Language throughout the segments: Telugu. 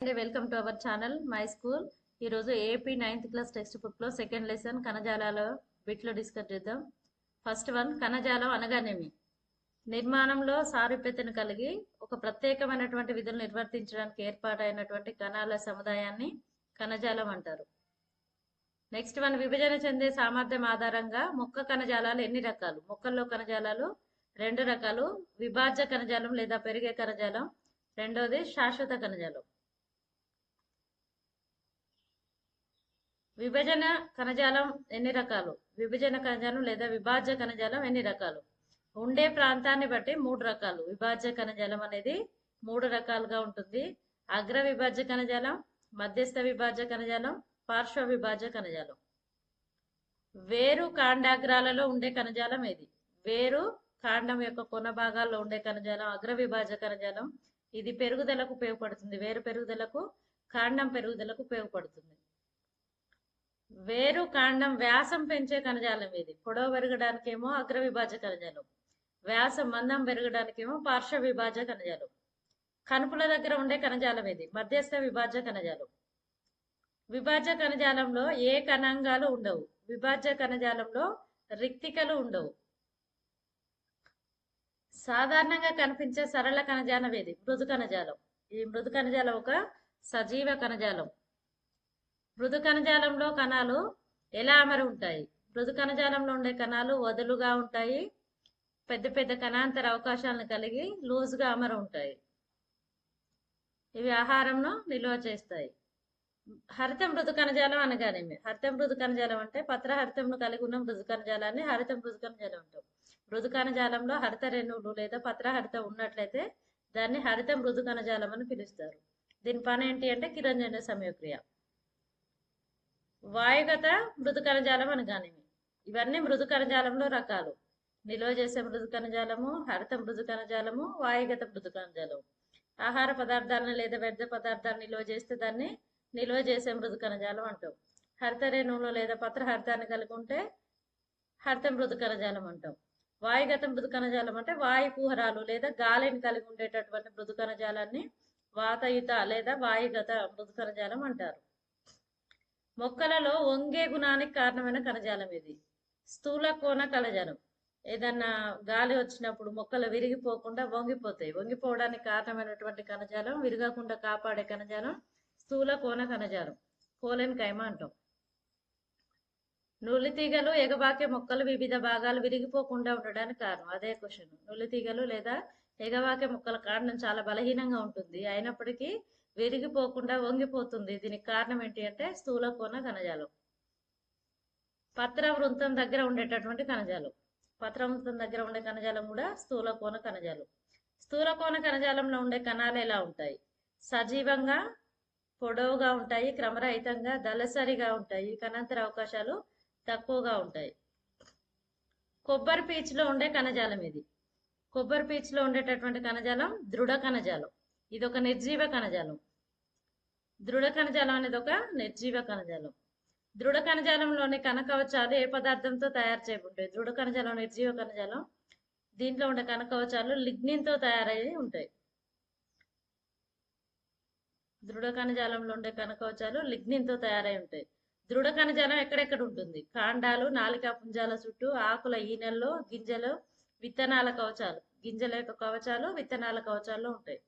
అండి welcome to our channel my school. ఈరోజు ఏపీ నైన్త్ క్లాస్ టెక్స్ట్ బుక్లో సెకండ్ లెసన్ కణజాలాల బిట్లో డిస్కస్ చేద్దాం. ఫస్ట్ వన్ కణజాలం అనగానేమి? నిర్మాణంలో సారూప్యతను కలిగి ఒక ప్రత్యేకమైనటువంటి విధులు నిర్వర్తించడానికి ఏర్పాటైనటువంటి కణాల సముదాయాన్ని కణజాలం అంటారు. నెక్స్ట్ వన్ విభజన చెందే సామర్థ్యం ఆధారంగా మొక్క కణజాలాలు ఎన్ని రకాలు? మొక్కల్లో కణజాలాలు రెండు రకాలు విభాజ్య కణజాలం లేదా పెరిగే కణజాలం. రెండోది శాశ్వత కణజాలం. విభజన కణజాలం ఎన్ని రకాలు? విభజన కణజాలం లేదా విభాజ్య కణజాలం ఎన్ని రకాలు? ఉండే ప్రాంతాన్ని బట్టి మూడు రకాలు. విభాజ్య కణజాలం అనేది మూడు రకాలుగా ఉంటుంది. అగ్ర విభాజ్య కణజాలం మధ్యస్థ విభాజ్య కణజాలం పార్శ్వ విభాజ్య కణజాలం. వేరు కాండాగ్రాలలో ఉండే కణజాలం ఏది? వేరు కాండం యొక్క కొన భాగాల్లో ఉండే కణజాలం అగ్ర విభాజ్య కణజాలం. ఇది పెరుగుదలకు ఉపయోగపడుతుంది. వేరు పెరుగుదలకు కాండం పెరుగుదలకు ఉపయోగపడుతుంది. వేరు కాండం వ్యాసం పెంచే కణజాలం ఇది. పొడవు పెరగడానికేమో అగ్ర విభాజ కణజాలం. వ్యాసం మందం పెరగడానికేమో పార్శ్వ విభాజ కణజాలం. కనుపుల దగ్గర ఉండే కణజాలం ఇది. మధ్యస్థ విభాజ్య కణజాలం. విభాజ్య కణజాలంలో ఏ కణాంగాలు ఉండవు. విభాజ్య కణజాలంలో రిక్తికలు ఉండవు. సాధారణంగా కనిపించే సరళ కణజాలం ఏది? మృదు కణజాలం. ఈ మృదు కణజాలం ఒక సజీవ కణజాలం. మృదు కణజాలంలో కణాలు ఎలా అమరి ఉంటాయి మృదు కణజాలంలో ఉండే కణాలు వదులుగా ఉంటాయి. పెద్ద పెద్ద కణాంతర అవకాశాలను కలిగి లూజుగా అమర ఉంటాయి ఇవి ఆహారంను నిల్వ చేస్తాయి. హరిత మృదు కణజాలం అనగానేమి హరిత మృదు కణజాలం అంటే పత్ర హరితంను కలిగి ఉన్న మృదు కణజాలాన్ని హరిత మృదు కణజాలం అంటాం. మృదు కణజాలంలో హరిత రేణువులు లేదా పత్రహరిత ఉన్నట్లయితే దాన్ని హరిత మృదు కణజాలం అని పిలుస్తారు. దీని పని ఏంటి అంటే కిరంజన సమయక్రియ. వాయుగత మృదు కణజాలం అనగానేమి? ఇవన్నీ మృదు కణజాలంలో రకాలు. నిల్వ చేసే మృదు కణజాలము హరిత మృదు కణజాలము వాయుగత మృదు కణజాలం ఆహార పదార్థాలను లేదా వ్యర్థ పదార్థాలను నిల్వ చేస్తే దాన్ని నిల్వ చేసే మృదు కణజాలం అంటాం. హరిత రేణువులు లేదా పత్ర హరితాన్ని కలిగి ఉంటే హరిత మృదు కణజాలం అంటాం. వాయుగత మృదు కణజాలం అంటే వాయు కుహరాలు లేదా గాలిని కలిగి ఉండేటటువంటి మృదు కణజాలాన్ని వాతయుత లేదా వాయుగత మృదు కణజాలం అంటారు. మొక్కలలో వంగే గుణానికి కారణమైన కణజాలం ఇది. స్థూల కోణ కణజాలం. ఏదన్నా గాలి వచ్చినప్పుడు మొక్కలు విరిగిపోకుండా వంగిపోతాయి. వంగిపోవడానికి కారణమైనటువంటి కణజాలం విరగకుండా కాపాడే కణజాలం స్థూల కోణ కణజాలం. కోలెన్ కైమ అంటాం నులితీగలు ఎగబాకే మొక్కలు వివిధ భాగాలు విరిగిపోకుండా ఉండడానికి కారణం. అదే క్వశ్చన్. నులితీగలు లేదా ఎగబాకే మొక్కల కారణం చాలా బలహీనంగా ఉంటుంది. అయినప్పటికీ విరిగిపోకుండా వంగిపోతుంది. దీనికి కారణం ఏంటి అంటే స్థూలకోణ కణజాలం. పత్ర వృంతం దగ్గర ఉండేటటువంటి కణజాలం. పత్ర వృంతం దగ్గర ఉండే కణజాలం కూడా స్థూల కోణ కణజాలం. స్థూల కణజాలంలో ఉండే కణాలు ఎలా ఉంటాయి? సజీవంగా పొడవుగా ఉంటాయి క్రమరహితంగా దళసరిగా ఉంటాయి. కణాంతర అవకాశాలు తక్కువగా ఉంటాయి. కొబ్బరి పీచులో ఉండే కణజాలం ఇది. కొబ్బరి పీచులో ఉండేటటువంటి కణజాలం దృఢ కణజాలం. ఇది ఒక నిర్జీవ కణజాలం. దృఢ కణజాలం అనేది ఒక నిర్జీవ కణజాలం దృఢ కణజాలంలోని కణ కవచాలు ఏ పదార్థంతో తయారు చేయబడతాయి దృఢ కణజాలం నిర్జీవ కణజాలం దీంట్లో ఉండే కణ కవచాలు లిగ్నిన్తో తయారయ్యి ఉంటాయి. దృఢ కణజాలంలో ఉండే కణ కవచాలు లిగ్నిన్తో తయారై ఉంటాయి. దృఢ కణజాలం ఎక్కడెక్కడ ఉంటుంది? కాండాలు నాలికా పుంజాల చుట్టూ ఆకుల ఈనెల్లో గింజలు విత్తనాల కవచాలు. గింజల యొక్క కవచాలు విత్తనాల కవచాల్లో ఉంటాయి.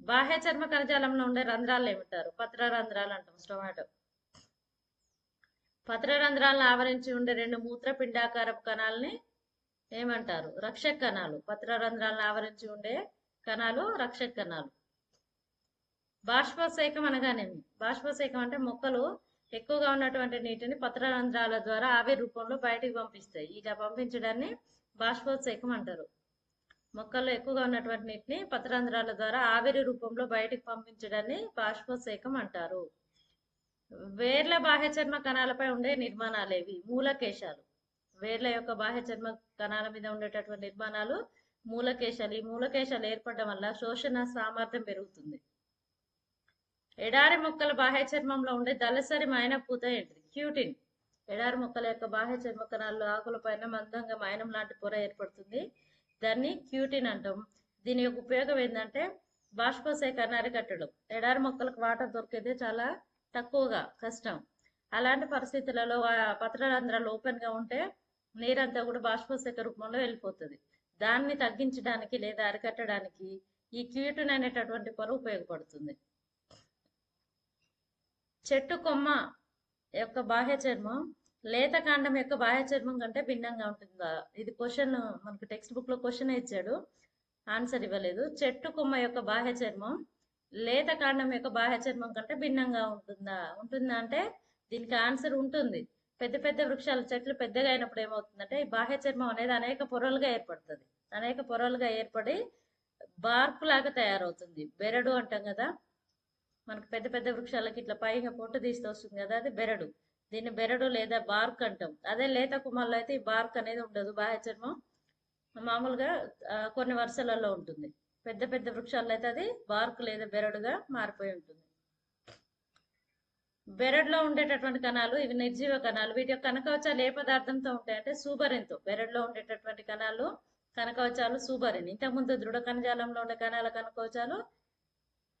బాహ్య చర్మ కణజాలంలో ఉండే రంధ్రాలు ఏమిటారు? పత్ర రంధ్రాలు అంటాం స్టొమాటో. పత్ర రంధ్రాలను ఆవరించి ఉండే రెండు మూత్రపిండాకారపు కణాలని ఏమంటారు? రక్షక కణాలు. పత్ర రంధ్రాలను ఆవరించి ఉండే కణాలు రక్షక కణాలు. బాష్పోత్సేకం అనగానేమి? బాష్పోత్సేకం అంటే మొక్కలు ఎక్కువగా ఉన్నటువంటి నీటిని పత్ర రంధ్రాల ద్వారా ఆవిరి రూపంలో బయటికి పంపిస్తాయి. ఇలా పంపించడాన్ని బాష్పోత్సేకం అంటారు. మొక్కల్లో ఎక్కువగా ఉన్నటువంటి నీటిని పత్రాంధ్రాల ద్వారా ఆవిరి రూపంలో బయటికి పంపించడాన్ని బాష్పోత్సేకం అంటారు. వేర్ల బాహ్య చర్మ కణాలపై ఉండే నిర్మాణాలు ఇవి మూలకేశాలు. వేర్ల యొక్క బాహ్య చర్మ కణాల మీద ఉండేటటువంటి నిర్మాణాలు మూలకేశాలు. ఈ మూలకేశాలు ఏర్పడడం వల్ల శోషణ సామర్థ్యం పెరుగుతుంది. ఎడారి మొక్కల బాహ్య చర్మంలో ఉండే దళసరి మైన పూత ఏంటిది? క్యూటిన్. ఎడారి మొక్కల యొక్క బాహ్య చర్మ కణాల్లో ఆకుల పైన మందంగా మైనం లాంటి పొర ఏర్పడుతుంది. దాన్ని క్యూటిన్ అంటాం. దీని యొక్క ఉపయోగం ఏంటంటే బాష్పసేకరణ అరికట్టడం ఎడారి మొక్కలకు వాటర్ దొరికేది చాలా తక్కువగా కష్టం. అలాంటి పరిస్థితులలో పత్రరంధ్రాలు ఓపెన్గా ఉంటే నీరంతా కూడా బాష్పసేక రూపంలో వెళ్ళిపోతుంది. దాన్ని తగ్గించడానికి లేదా అరికట్టడానికి ఈ క్యూటిన్ అనేటటువంటి పొర ఉపయోగపడుతుంది. చెట్టు కొమ్మ యొక్క బాహ్య చర్మం లేత కాండం యొక్క బాహ్య చర్మం కంటే భిన్నంగా ఉంటుందా? ఇది క్వశ్చన్ మనకు టెక్స్ట్ బుక్లో క్వశ్చన్ ఇచ్చాడు. ఆన్సర్ ఇవ్వలేదు. చెట్టు కొమ్మ యొక్క బాహ్య చర్మం లేత కాండం యొక్క బాహ్య చర్మం కంటే భిన్నంగా ఉంటుందా? ఉంటుందా అంటే దీనికి ఆన్సర్ ఉంటుంది. పెద్ద పెద్ద వృక్షాలు చెట్లు పెద్దగా అయినప్పుడు ఏమవుతుందంటే ఈ బాహ్య చర్మం అనేది అనేక పొరలుగా ఏర్పడుతుంది. అనేక పొరలుగా ఏర్పడి బార్క్ లాగా తయారవుతుంది. బెరడు అంటాం కదా. మనకు పెద్ద పెద్ద వృక్షాలకి ఇట్లా పైగా పొట్టు తీస్తూ వస్తుంది కదా అది బెరడు. దీన్ని బెరడు లేదా బార్క్ అంటాం. అదే లేత కుమార్లో అయితే ఈ బార్క్ అనేది ఉండదు. బాహ్య చర్మం మామూలుగా కొన్ని వరుసలలో ఉంటుంది. పెద్ద పెద్ద వృక్షాల్లో అయితే అది బార్క్ లేదా బెరడుగా మారిపోయి ఉంటుంది. బెరడులో ఉండేటటువంటి కణాలు ఇవి నిర్జీవ కణాలు. వీటి యొక్క కనకవచాలు ఏ పదార్థంతో ఉంటాయంటే సూబరిన్తో బెరడులో ఉండేటటువంటి కణాలు కనకవచాలు సూబరిన్ ఇంతకుముందు దృఢ కణజాలంలో ఉండే కణాల కనకవచాలు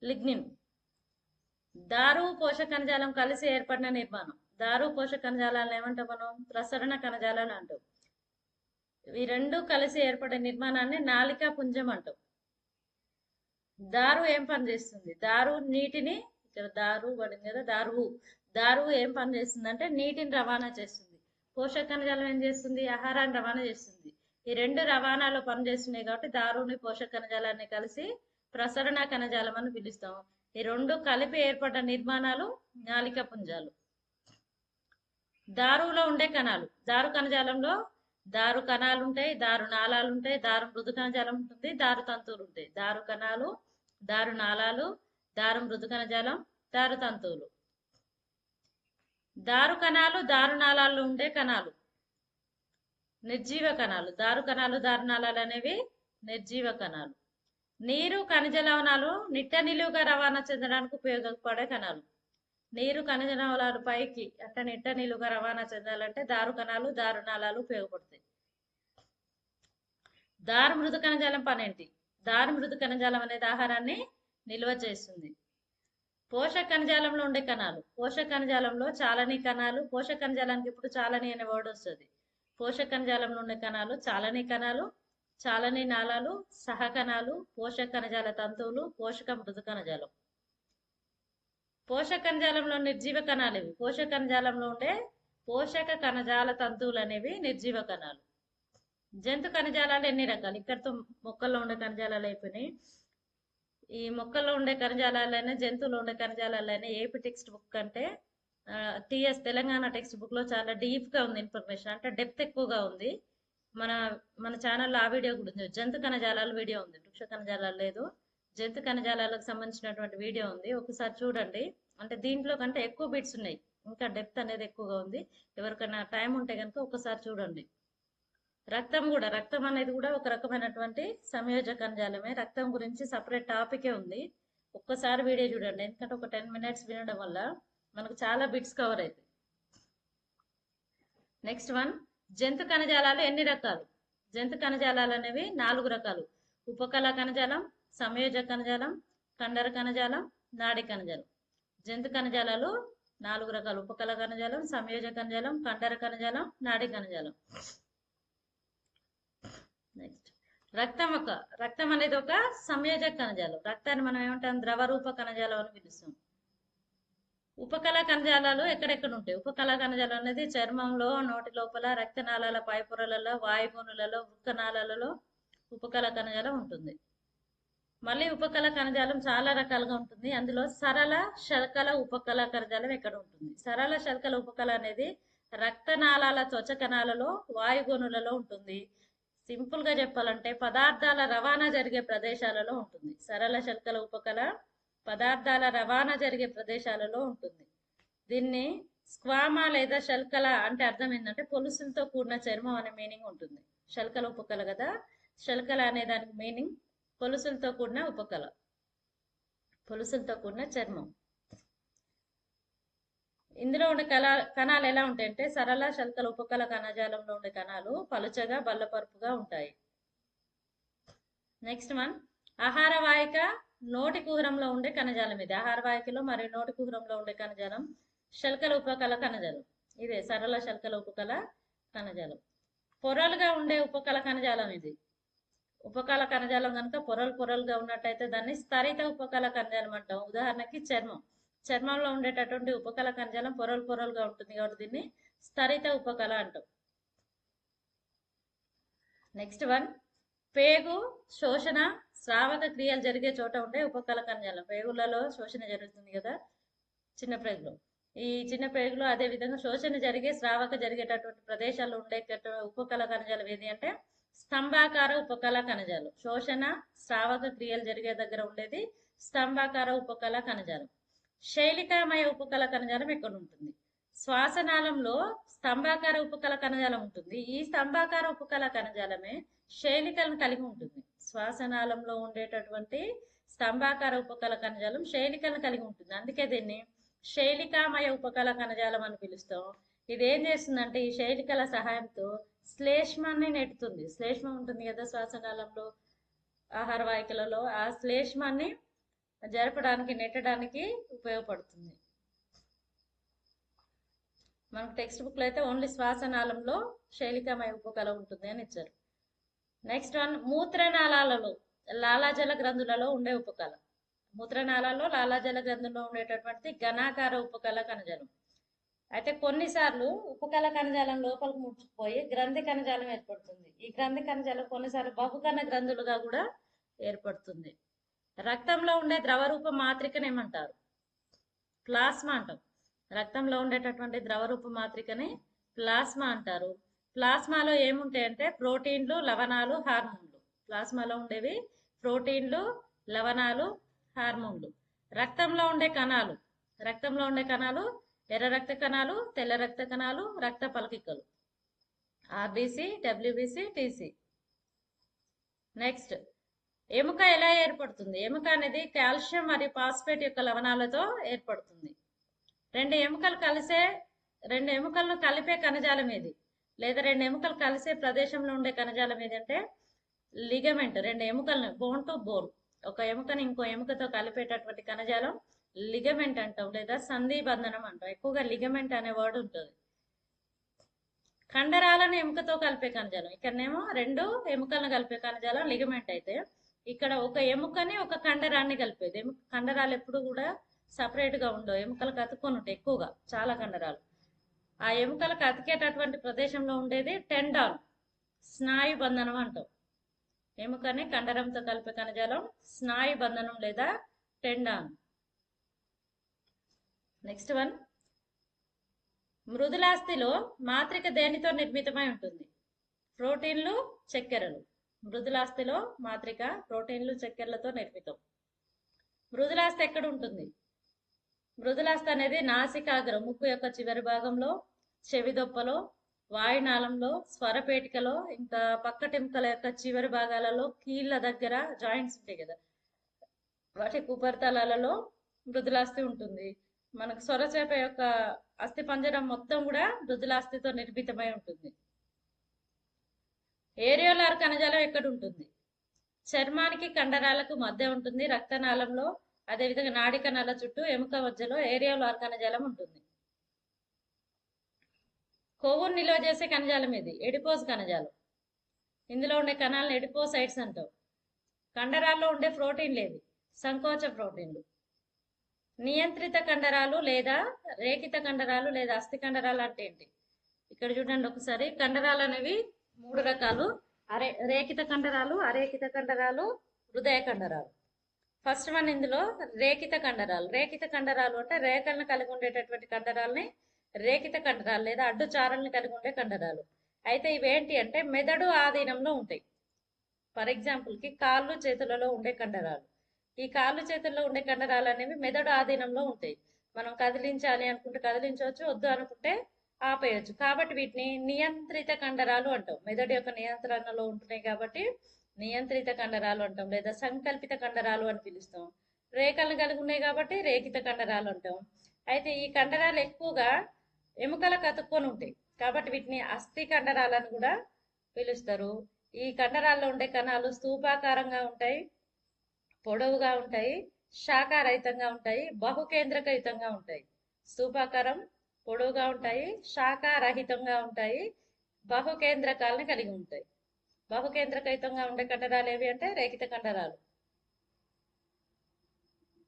లిగ్నిన్. దారు పోషక కణజాలం కలిసి ఏర్పడిన నిర్మాణం. దారు పోషక కణజాలాలను ఏమంటాం మనం? ప్రసరణ కణజాలాలు అంటాం. ఈ రెండు కలిసి ఏర్పడే నిర్మాణాన్ని నాలికా పుంజం అంటాం. దారు ఏం పని చేస్తుంది? దారు నీటిని ఇక్కడ దారు పడింది కదా దారువు. దారువు ఏం పని చేస్తుంది అంటే నీటిని రవాణా చేస్తుంది. పోషక కణజాలం ఏం చేస్తుంది? ఆహారాన్ని రవాణా చేస్తుంది. ఈ రెండు రవాణాలో పనిచేస్తున్నాయి కాబట్టి దారుని పోషక కణజాలాన్ని కలిసి ప్రసరణ కణజాలం అని పిలుస్తాం ఈ రెండు కలిపి ఏర్పడ్డ నిర్మాణాలు నాలిక పుంజాలు. దారువులో ఉండే కణాలు. దారు కణజాలంలో దారు కణాలు ఉంటాయి దారు నాళాలు ఉంటాయి దారు మృదు కణజాలం ఉంటుంది దారు తంతువులు ఉంటాయి. దారు కణాలు దారు నాళాలు దారు మృదు కణజాలం దారు తంతువులు. దారు కణాలు దారు నాళాల్లో ఉండే కణాలు. నిర్జీవ కణాలు. దారు కణాలు దారు నాళాలు అనేవి నిర్జీవ కణాలు. నీరు ఖనిజ లవణాలు నిట్ట నిలువుగా రవాణా చెందడానికి ఉపయోగపడే కణాలు. నీరు ఖనిజ లవణాలు పైకి అట్ట నిట్ట నీళ్ళుగా రవాణా చెందాలంటే దారు కణాలు దారు నాళాలు ఉపయోగపడతాయి. దారు మృదు కణజాలం పనేంటి? దారు మృదు కణజాలం అనేది ఆహారాన్ని నిల్వ చేస్తుంది. పోషక కణజాలంలో ఉండే కణాలు. పోషక కణజాలంలో చాలని కణాలు పోషక కణజాలానికి ఇప్పుడు చాలని అనే వర్డ్ వస్తుంది. పోషక కణజాలంలో ఉండే కణాలు చాలని కణాలు చాలని నాళాలు సహకణాలు పోషక కణజాల తంతువులు పోషక మృదు కణజాలం. పోషక కణజాలంలో నిర్జీవ కణాలు ఇవి. పోషక కణజాలంలో ఉండే పోషక కణజాల తంతువులు అనేవి నిర్జీవ కణాలు జంతు కణజాలాలు ఎన్ని రకాలు? ఇక్కడతో మొక్కల్లో ఉండే కణజాలాలు అయిపోయినాయి. ఈ మొక్కల్లో ఉండే కణజాలాలైనా జంతువులో ఉండే కణజాలాలైనా ఏపీ టెక్స్ట్ బుక్ అంటే టిఎస్ తెలంగాణ టెక్స్ట్ బుక్లో చాలా డీప్గా ఉంది ఇన్ఫర్మేషన్. అంటే డెప్త్ ఎక్కువగా ఉంది. మన మన ఛానల్లో ఆ వీడియో కూడా ఉంది. జంతు కణజాలాల వీడియో ఉంది. వృక్ష కణజాలాలు లేదు. జంతు కణజాలాలకు సంబంధించినటువంటి వీడియో ఉంది. ఒకసారి చూడండి. అంటే దీంట్లో కంటే ఎక్కువ బిట్స్ ఉన్నాయి. ఇంకా డెప్త్ అనేది ఎక్కువగా ఉంది. ఎవరికైనా టైం ఉంటే కనుక ఒకసారి చూడండి. రక్తం కూడా రక్తం అనేది కూడా ఒక రకమైనటువంటి సంయోజ కణజాలమే రక్తం గురించి సపరేట్ టాపికే ఉంది. ఒక్కసారి వీడియో చూడండి. ఎందుకంటే ఒక టెన్ మినిట్స్ వినడం వల్ల మనకు చాలా బిట్స్ కవర్ అవుతాయి నెక్స్ట్ వన్ జంతు కణజాలాలు ఎన్ని రకాలు? జంతు కణజాలాలు అనేవి నాలుగు రకాలు. ఉపకళ కణజాలం సంయోజ కణజాలం కండర కణజాలం నాడి కణజాలం. జంతు కణజాలాలు నాలుగు రకాలు. ఉపకళ కణజాలం సంయోజక కణజాలం కండర కణజాలం నాడి కణజాలం. నెక్స్ట్ రక్తం ఒక రక్తం అనేది ఒక సంయోజక కణజాలం. రక్తాన్ని మనం ఏమంటాం? ద్రవ రూప కణజాలం అని పిలుస్తాం. ఉపకళ కణజాలాలు ఎక్కడెక్కడ ఉంటాయి? ఉపకళ కణజాలం అనేది చర్మంలో నోటి లోపల రక్తనాళాల పైపొరలలో వాయుగోనులలో వృక్కనాళాలలో ఉపకళ కణజాలం ఉంటుంది. మళ్ళీ ఉపకళ కణజాలం చాలా రకాలుగా ఉంటుంది. అందులో సరళ శల్కల ఉపకళ కణజాలం ఎక్కడ ఉంటుంది? సరళ శల్కల ఉపకళ అనేది రక్తనాళాల త్వచ కణాలలో వాయుగోనులలో ఉంటుంది. సింపుల్గా చెప్పాలంటే పదార్థాల రవాణా జరిగే ప్రదేశాలలో ఉంటుంది. సరళ శల్కల ఉపకళ పదార్థాల రవాణా జరిగే ప్రదేశాలలో ఉంటుంది. దీన్ని స్క్వామా లేదా శల్కల అంటే అర్థం ఏంటంటే పొలుసులతో కూడిన చర్మం అనే మీనింగ్ ఉంటుంది. శల్కల ఉపకళ కదా? శల్కల అనే దానికి మీనింగ్ పొలుసులతో కూడిన ఉపకళ. పొలుసులతో కూడిన చర్మం. ఇందులో ఉండే కళ కణాలు ఎలా ఉంటాయంటే సరళ శల్కల ఉపకళ కణజాలంలో ఉండే కణాలు పలుచగా బల్లపరుపుగా ఉంటాయి. నెక్స్ట్ వన్ ఆహార వాహిక నోటి కుహరంలో ఉండే కణజాలం ఇది. ఆహార వాహికలో మరియు నోటి కుహరంలో ఉండే కణజాలం శల్కల ఉపకల కణజాలం. ఇదే సరళ శల్కల ఉపకల కణజాలం. పొరలుగా ఉండే ఉపకల కణజాలం ఇది. ఉపకాల కణజాలం కనుక పొరలు పొరలుగా ఉన్నట్టయితే దాన్ని స్తరిత ఉపకాల కణజాలం అంటాం. ఉదాహరణకి చర్మం. చర్మంలో ఉండేటటువంటి ఉపకల కణజాలం పొరలు పొరలుగా ఉంటుంది కాబట్టి దీన్ని స్తరిత ఉపకల అంటాం. నెక్స్ట్ వన్ పేగు శోషణ స్రావక క్రియలు జరిగే చోట ఉండే ఉపకల కణజాలం. పేగులలో శోషణ జరుగుతుంది కదా చిన్న ప్రేగులో ఈ చిన్న పేగులో అదే విధంగా శోషణ జరిగే స్రావక జరిగేటటువంటి ప్రదేశాల్లో ఉండే ఉపకల కణజాలం ఏది అంటే స్తంభాకార ఉపకళ కణజాలం. శోషణ స్రావక క్రియలు జరిగే దగ్గర ఉండేది స్తంభాకార ఉపకళ కణజాలం. శైలికామయ ఉపకళ కణజాలం ఎక్కడ ఉంటుంది? శ్వాసనాళంలో స్తంభాకార ఉపకళ కణజాలం ఉంటుంది. ఈ స్తంభాకార ఉపకళ కణజాలమే శైలికలను కలిగి ఉంటుంది. శ్వాసనాళంలో ఉండేటటువంటి స్తంభాకార ఉపకళ కణజాలం శైలికలను కలిగి ఉంటుంది. అందుకే దీన్ని శైలికామయ ఉపకళ కణజాలం అని పిలుస్తాం. ఇది ఏం చేస్తుందంటే ఈ శైలికల సహాయంతో శ్లేష్మాన్ని నెట్టుతుంది. శ్లేష్మం ఉంటుంది కదా శ్వాసనాళంలో ఆహార వాహికలలో. ఆ శ్లేష్మాన్ని జరపడానికి నెట్టడానికి ఉపయోగపడుతుంది. మనకు టెక్స్ట్ బుక్లో అయితే ఓన్లీ శ్వాసనాళంలో శైలికమయ ఉపకల ఉంటుంది అని ఇచ్చారు. నెక్స్ట్ వన్ మూత్రనాళాలలో లాలాజల గ్రంథులలో ఉండే ఉపకల మూత్రనాళాల్లో లాలాజల గ్రంథుల్లో ఉండేటటువంటి ఘనాకార ఉపకల కణజాలం. అయితే కొన్నిసార్లు ఉపకల కణజాలం లోపలికి ముడుచుకుపోయి గ్రంథి కణజాలం ఏర్పడుతుంది. ఈ గ్రంథి కణజాలం కొన్నిసార్లు బహుకణ గ్రంథులుగా కూడా ఏర్పడుతుంది. రక్తంలో ఉండే ద్రవరూప మాత్రికను ఏమంటారు? ప్లాస్మా అంటాం. రక్తంలో ఉండేటటువంటి ద్రవరూప మాత్రికని ప్లాస్మా అంటారు. ప్లాస్మాలో ఏముంటాయంటే ప్రోటీన్లు లవణాలు హార్మోన్లు. ప్లాస్మాలో ఉండేవి ప్రోటీన్లు లవణాలు హార్మోన్లు. రక్తంలో ఉండే కణాలు. రక్తంలో ఉండే కణాలు ఎర్ర రక్త కణాలు తెల్ల రక్త కణాలు రక్త పలకికలు. RBC WBC TC. నెక్స్ట్ ఎముక ఎలా ఏర్పడుతుంది? ఎముక అనేది కాల్షియం మరియు ఫాస్ఫేట్ యొక్క లవణాలతో ఏర్పడుతుంది. రెండు ఎముకలు కలిసే రెండు ఎముకలను కలిపే కణజాలం ఏది? లేదా రెండు ఎముకలు కలిసే ప్రదేశంలో ఉండే కణజాలం ఏదంటే లిగమెంట్ రెండు ఎముకలను బోన్ టు బోన్. ఒక ఎముకని ఇంకో ఎముకతో కలిపేటటువంటి కణజాలం లిగమెంట్ అంటాం లేదా సంధిబంధనం అంటాం. ఎక్కువగా లిగమెంట్ అనే వర్డ్ ఉంటుంది. కండరాలను ఎముకతో కలిపే కణజాలం. ఇక్కడనేమో రెండు ఎముకలను కలిపే కణజాలం లిగమెంట్ అయితే. ఇక్కడ ఒక ఎముకని ఒక కండరాన్ని కలిపేది. ఎముక కండరాలు ఎప్పుడు కూడా సపరేట్గా ఉండవు. ఎముకలకు అతుక్కొని ఉంటాయి ఎక్కువగా చాలా కండరాలు. ఆ ఎముకలకు అతికేటటువంటి ప్రదేశంలో ఉండేది టెండాన్ స్నాయు బంధనం అంటాం. ఎముకని కండరంతో కలిపే కణజాలం స్నాయు బంధనం లేదా టెండాన్ నెక్స్ట్ వన్ మృదులాస్థిలో మాత్రిక దేనితో నిర్మితమై ఉంటుంది? ప్రోటీన్లు చక్కెరలు. మృదులాస్థిలో మాత్రిక ప్రోటీన్లు చక్కెరలతో నిర్మితం. మృదులాస్థి ఎక్కడ ఉంటుంది? మృదులాస్థి అనేది నాసికాగ్రం ముక్కు యొక్క చివరి భాగంలో చెవిదొప్పలో వాయునాళంలో స్వరపేటికలో ఇంకా పక్కటెముకల యొక్క చివరి భాగాలలో కీళ్ళ దగ్గర జాయింట్స్ ఉంటాయి కదా. వాటి ఉపరితలాలలో మృదులాస్థి ఉంటుంది. మనకు సొరచేప యొక్క అస్థి పంజరం మొత్తం కూడా మృదులాస్థితో నిర్మితమై ఉంటుంది. ఏరియోలార్ కణజాలం ఎక్కడ ఉంటుంది? చర్మానికి కండరాలకు మధ్య ఉంటుంది. రక్తనాళంలో అదేవిధంగా నాడి కణాల చుట్టూ ఎముక మధ్యలో ఏరియోలార్ కణజాలం ఉంటుంది. కొవ్వును నిల్వ చేసే కణజాలం ఇది ఎడిపోస్ కణజాలం. ఇందులో ఉండే కణాలను ఎడిపోసైడ్స్ అంటాం. కండరాల్లో ఉండే ప్రోటీన్లు ఏవి? సంకోచ ప్రోటీన్లు. నియంత్రిత కండరాలు లేదా రేఖిత కండరాలు లేదా అస్థి కండరాలు అంటే ఏంటి? ఇక్కడ చూడండి ఒకసారి. కండరాలు అనేవి మూడు రకాలు. అరే రేఖిత కండరాలు అరేఖిత కండరాలు హృదయ కండరాలు. ఫస్ట్ వన్ ఇందులో రేఖిత కండరాలు. రేఖిత కండరాలు అంటే రేఖలను కలిగి ఉండేటటువంటి కండరాలని రేఖిత కండరాలు లేదా అడ్డు చారల్ని కలిగి ఉండే కండరాలు. అయితే ఇవేంటి అంటే మెదడు ఆధీనంలో ఉంటాయి. ఫర్ ఎగ్జాంపుల్కి కాళ్ళు చేతులలో ఉండే కండరాలు. ఈ కాళ్ళు చేతుల్లో ఉండే కండరాలు అనేవి మెదడు ఆధీనంలో ఉంటాయి. మనం కదిలించాలి అనుకుంటే కదిలించవచ్చు వద్దు అనుకుంటే ఆపేయచ్చు. కాబట్టి వీటిని నియంత్రిత కండరాలు అంటాం. మెదడు యొక్క నియంత్రణలో ఉంటున్నాయి కాబట్టి నియంత్రిత కండరాలు అంటాం లేదా సంకల్పిత కండరాలు అని పిలుస్తాం. రేఖలను కలిగి ఉన్నాయి కాబట్టి రేఖిత కండరాలు అంటాం. అయితే ఈ కండరాలు ఎక్కువగా ఎముకల కతుక్కొని ఉంటాయి. కాబట్టి వీటిని అస్థి కండరాలను కూడా పిలుస్తారు. ఈ కండరాల్లో ఉండే కణాలు స్థూపాకారంగా ఉంటాయి. పొడవుగా ఉంటాయి శాఖారహితంగా ఉంటాయి బహుకేంద్రకయుతంగా ఉంటాయి. స్థూపాకారం పొడవుగా ఉంటాయి శాఖారహితంగా ఉంటాయి బహుకేంద్రకాలను కలిగి ఉంటాయి. బహుకేంద్రకయుతంగా ఉండే కండరాలు ఏవి అంటే రేఖిత కండరాలు.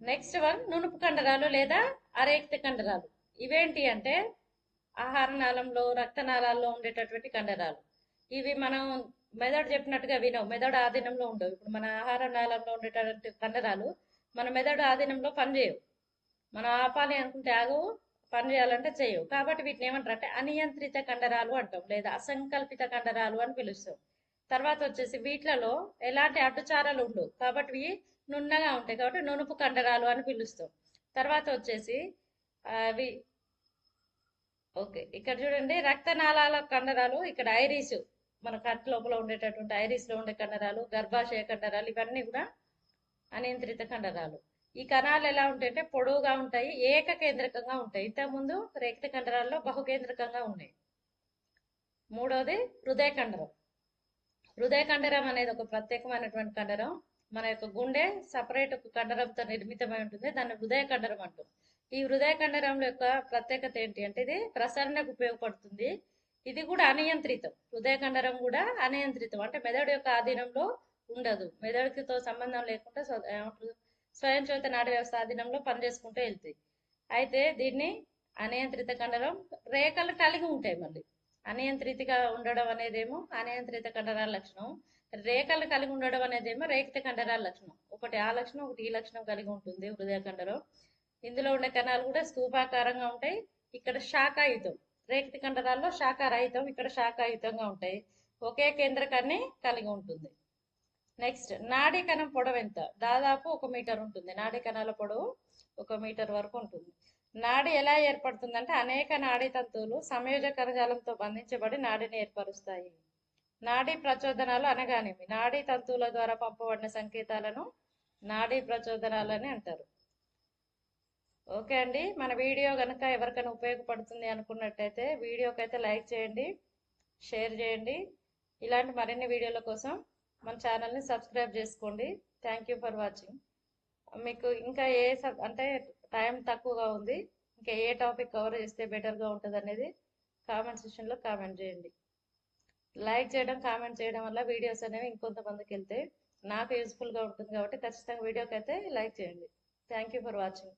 నెక్స్ట్ వన్ నునుపు కండరాలు లేదా అరేఖిత కండరాలు. ఇవేంటి అంటే ఆహార నాళంలో రక్తనాళాల్లో ఉండేటటువంటి కండరాలు. ఇవి మనం మెదడు చెప్పినట్టుగా వినవు. మెదడు ఆధీనంలో ఉండవు. ఇప్పుడు మన ఆహార నాళంలో ఉండేటటువంటి కండరాలు మన మెదడు ఆధీనంలో పనిచేయవు మనం ఆపాలి అనుకుంటే ఆగవు పని చేయాలంటే చేయవు. కాబట్టి వీటిని ఏమంటారు అంటే అనియంత్రిత కండరాలు అంటాం లేదా అసంకల్పిత కండరాలు అని పిలుస్తాం. తర్వాత వచ్చేసి వీటిలలో ఎలాంటి అడ్డుచారాలు ఉండవు. కాబట్టి ఇవి నున్నగా ఉంటాయి. కాబట్టి నునుపు కండరాలు అని పిలుస్తాం. తర్వాత వచ్చేసి అవి ఓకే. ఇక్కడ చూడండి రక్తనాళాల కండరాలు ఇక్కడ ఐరిస్ మన కట్ లోపల ఉండేటటువంటి ఐరిస్లో ఉండే కండరాలు గర్భాశయ కండరాలు ఇవన్నీ కూడా అనియంత్రిత కండరాలు. ఈ కణాలు ఎలా ఉంటాయంటే పొడవుగా ఉంటాయి ఏకకేంద్రకంగా ఉంటాయి. ఇంతకుముందు రేఖిత కండరాల్లో బహుకేంద్రకంగా ఉన్నాయి మూడవది హృదయ కండరం హృదయ కండరం అనేది ఒక ప్రత్యేకమైనటువంటి కండరం. మన యొక్క గుండె సపరేట్ ఒక కండరంతో నిర్మితమై ఉంటుంది. దాన్ని హృదయ కండరం అంటాం. ఈ హృదయ కండరం యొక్క ప్రత్యేకత ఏంటి అంటే ఇది ప్రసరణకు ఉపయోగపడుతుంది. ఇది కూడా అనియంత్రితం. హృదయ కండరం కూడా అనియంత్రితం. అంటే మెదడు యొక్క ఆధీనంలో ఉండదు. మెదడుతో సంబంధం లేకుండా స్వయం ఏమంటారు? స్వయంచేత వ్యవస్థ ఆధీనంలో పనిచేసుకుంటూ వెళ్తాయి. అయితే దీన్ని అనియంత్రిత కండరం రేఖలు కలిగి ఉంటాయి మళ్ళీ. అనియంత్రితగా ఉండడం అనేదేమో అనియంత్రిత కండరాల లక్షణం. రేఖలు కలిగి ఉండడం అనేదేమో రేఖిత కండరాల లక్షణం. ఒకటి ఆ లక్షణం ఒకటి ఈ లక్షణం కలిగి ఉంటుంది హృదయ కండరం. ఇందులో ఉండే కణాలు కూడా స్థూపాకారంగా ఉంటాయి. ఇక్కడ శాఖాయుతం. రేఖిత కండరాల్లో శాఖారహితం ఇక్కడ శాఖాయుతంగా ఉంటాయి. ఒకే కేంద్రకాన్ని కలిగి ఉంటుంది. నెక్స్ట్ నాడీ కణం పొడవు ఎంత? దాదాపు ఒక మీటర్ ఉంటుంది. నాడీ కణాల పొడవు ఒక మీటర్ వరకు ఉంటుంది. నాడి ఎలా ఏర్పడుతుందంటే అనేక నాడీ తంతువులు సంయోజక కణజాలంతో బంధించబడి నాడిని ఏర్పరుస్తాయి. నాడీ ప్రచోదనాలు అనగానేమి? నాడీ తంతువుల ద్వారా పంపబడిన సంకేతాలను నాడీ ప్రచోదనాలని అంటారు. ఓకే అండి. మన వీడియో కనుక ఎవరికైనా ఉపయోగపడుతుంది అనుకున్నట్టయితే వీడియోకైతే లైక్ చేయండి షేర్ చేయండి. ఇలాంటి మరిన్ని వీడియోల కోసం మన ఛానల్ని సబ్స్క్రైబ్ చేసుకోండి. థ్యాంక్ యూ ఫర్ వాచింగ్ మీకు ఇంకా ఏ సబ్ అంటే టైం తక్కువగా ఉంది ఇంకా ఏ టాపిక్ కవర్ చేస్తే బెటర్గా ఉంటుంది అనేది కామెంట్ సెక్షన్లో కామెంట్ చేయండి. లైక్ చేయడం కామెంట్ చేయడం వల్ల వీడియోస్ అనేవి ఇంకొంతమందికి వెళ్తే నాకు యూస్ఫుల్గా ఉంటుంది కాబట్టి ఖచ్చితంగా వీడియోకి అయితే లైక్ చేయండి. Thank you for watching